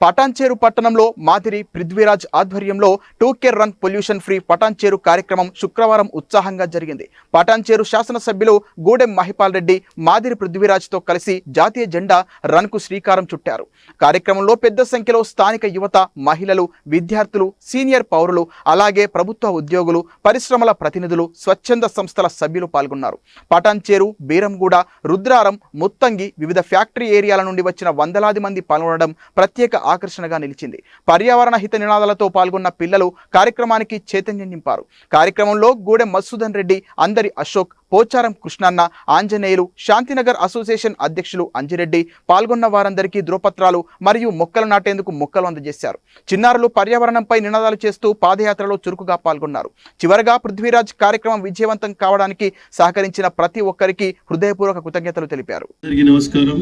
పటాన్చేరు పట్టణంలో మాదిరి పృథ్వీరాజ్ ఆధ్వర్యంలో two K run pollution free Patancheru కార్యక్రమం శుక్రవారం ఉత్సాహంగా జరిగింది. పటాన్చేరు శాసనసభ్యులు గూడెం మహిపాల్ రెడ్డి మాదిరి పృథ్వీరాజ్తో కలిసి జాతీయ జెండా రన్కు శ్రీకారం చుట్టారు. కార్యక్రమంలో పెద్ద సంఖ్యలో స్థానిక యువత మహిళలు విద్యార్థులు సీనియర్ పౌరులు అలాగే ప్రభుత్వ ఉద్యోగులు పరిశ్రమల ప్రతినిధులు స్వచ్ఛంద సంస్థల సభ్యులు పాల్గొన్నారు. పటాన్చేరు బీరంగూడ రుద్రారం ముత్తంగి వివిధ ఫ్యాక్టరీ ఏరియాల నుండి వచ్చిన వందలాది మంది పాల్గొనడం ప్రత్యేక ఆకర్షణగా నిలిచింది. పర్యావరణ హిత నినాదాలతో పాల్గొన్న పిల్లలు కార్యక్రమానికి చైతన్యం నింపారు. కార్యక్రమంలో గూడెం మధుసూదన్ రెడ్డి అందరి అశోక్ పోచారం కృష్ణన్న ఆంజనేయులు శాంతినగర్ అసోసియేషన్ అధ్యక్షులు అంజిరెడ్డి పాల్గొన్న వారందరికీ ధ్రువపత్రాలు మరియు మొక్కలు నాటేందుకు మొక్కలు అందజేశారు. చిన్నారులు పర్యావరణంపై నినాదాలు చేస్తూ పాదయాత్రలో చురుకుగా పాల్గొన్నారు. చివరగా పృథ్వీరాజ్ కార్యక్రమం విజయవంతం కావడానికి సహకరించిన ప్రతి ఒక్కరికి హృదయపూర్వక కృతజ్ఞతలు తెలిపారు. నమస్కారం.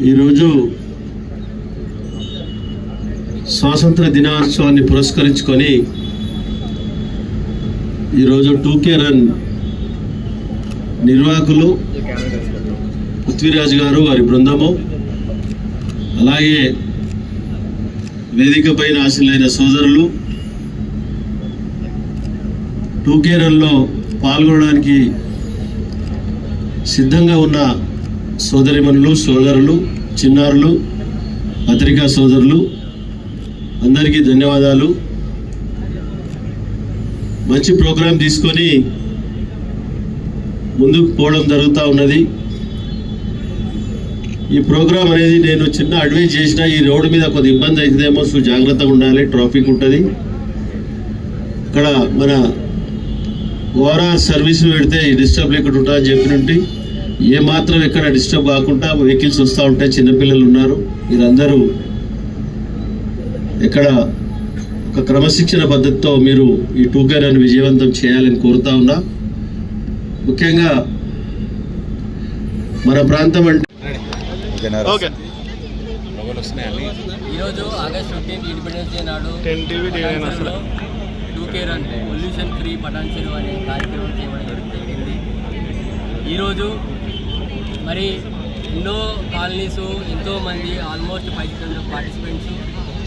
ఈరోజు స్వాతంత్ర దినోత్సవాన్ని పురస్కరించుకొని ఈరోజు టూకే రన్ నిర్వాహకులు పృథ్వీరాజు గారు వారి బృందము అలాగే వేదిక పైన ఆశలైన సోదరులు టూకే రన్లో పాల్గొనడానికి సిద్ధంగా ఉన్న సోదరిమణులు సోదరులు చిన్నారులు పత్రికా సోదరులు అందరికీ ధన్యవాదాలు. మంచి ప్రోగ్రాం తీసుకొని ముందుకు పోవడం జరుగుతూ ఉన్నది. ఈ ప్రోగ్రాం అనేది నేను చిన్న అడ్వైజ్ చేసిన ఈ రోడ్డు మీద కొద్ది ఇబ్బంది అవుతుందేమో సో జాగ్రత్తగా ఉండాలి ట్రాఫిక్ ఉంటుంది. ఇక్కడ మన ఓవరాల్ సర్వీస్ పెడితే డిస్టర్బ్ లేకుండా ఉంటుందని చెప్పినట్టు ఏ మాత్రం ఎక్కడ డిస్టర్బ్ కాకుండా వెహికల్స్ వస్తూ ఉంటాయి చిన్నపిల్లలు ఉన్నారు. మీరందరూ ఇక్కడ ఒక క్రమశిక్షణ పద్ధతితో మీరు ఈ టూకేరాన్ని విజయవంతం చేయాలని కోరుతా ఉన్నా. ముఖ్యంగా మన ప్రాంతం అంటే ఈరోజు ఆగస్ట్ ఫిఫ్టీన్త్ ఇండిపెండెన్స్ డే నాడు run pollution free Patancheru అనే కార్యక్రమం చేయడం జరిగింది. ఈరోజు మరి ఎన్నో కాలనీస్ ఎంతోమంది ఆల్మోస్ట్ ఫైవ్ హండ్రెడ్ పార్టిసిపెంట్స్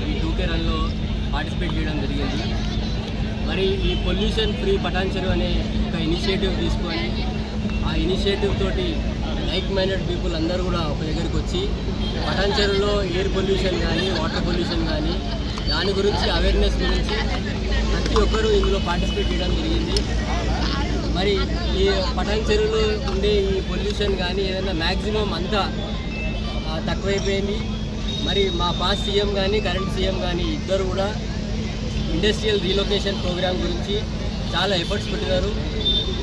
ఈ టూకే రన్లో పార్టిసిపేట్ చేయడం జరిగింది. మరి ఈ పొల్యూషన్ ఫ్రీ పటాన్ చెరువు అనే ఒక ఇనిషియేటివ్ తీసుకొని ఆ ఇనిషియేటివ్ తోటి లైక్ మైండెడ్ పీపుల్ అందరూ కూడా ఒక దగ్గరికి వచ్చి పటాన్ చెరువులో ఎయిర్ పొల్యూషన్ కానీ వాటర్ పొల్యూషన్ కానీ దాని గురించి అవేర్నెస్ గురించి ప్రతి ఒక్కరూ ఇందులో పార్టిసిపేట్ చేయడం జరిగింది. ఈ పటాన్ చెరువులో ఉండే ఈ పొల్యూషన్ కానీ ఏదైనా మ్యాక్సిమం అంతా తక్కువైపోయింది. మరి మా పాస్ సీఎం కానీ కరెంట్ సీఎం కానీ ఇద్దరు కూడా ఇండస్ట్రియల్ రీలొకేషన్ ప్రోగ్రామ్ గురించి చాలా ఎఫర్ట్స్ పెట్టినారు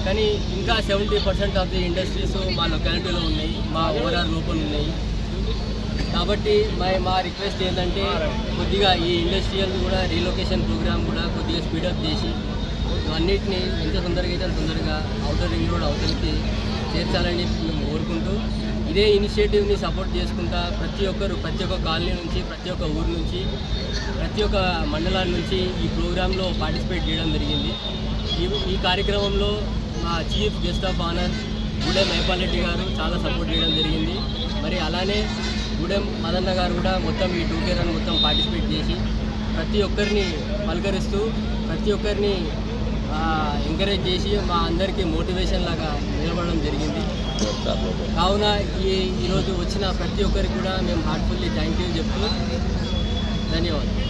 కానీ ఇంకా seventy percent of the industries మా లొకాలిటీలో ఉన్నాయి. మా ఓవరాల్ లోపల ఉన్నాయి. కాబట్టి మా మా రిక్వెస్ట్ ఏంటంటే కొద్దిగా ఈ ఇండస్ట్రియల్ కూడా రీలొకేషన్ ప్రోగ్రామ్ కూడా కొద్దిగా స్పీడప్ చేసి అన్నిటిని ఎంత తొందరగా అయితే అంత తొందరగా అవుటర్ రింగ్ రోడ్ అవతలికి చేర్చాలని మేము కోరుకుంటూ ఇదే ఇనిషియేటివ్ని సపోర్ట్ చేసుకుంటా ప్రతి ఒక్కరు ప్రతి ఒక్క కాలనీ నుంచి ప్రతి ఒక్క ఊరు నుంచి ప్రతి ఒక్క మండలాల నుంచి ఈ ప్రోగ్రాంలో పార్టిసిపేట్ చేయడం జరిగింది. ఈ ఈ కార్యక్రమంలో మా chief guest of honour Gudem Mahipal Reddy గారు చాలా సపోర్ట్ చేయడం జరిగింది. మరి అలానే గూడెం మదన్న గారు కూడా మొత్తం ఈ టూ రన్ మొత్తం పార్టిసిపేట్ చేసి ప్రతి ఒక్కరిని పలకరిస్తూ ప్రతి ఒక్కరిని ఎంకరేజ్ చేసి మా అందరికీ మోటివేషన్ లాగా నిలబడడం జరిగింది. కావున ఈ ఈరోజు వచ్చిన ప్రతి ఒక్కరికి కూడా మేము హార్ట్ఫుల్లీ థ్యాంక్ యూ చెప్తూ ధన్యవాదాలు.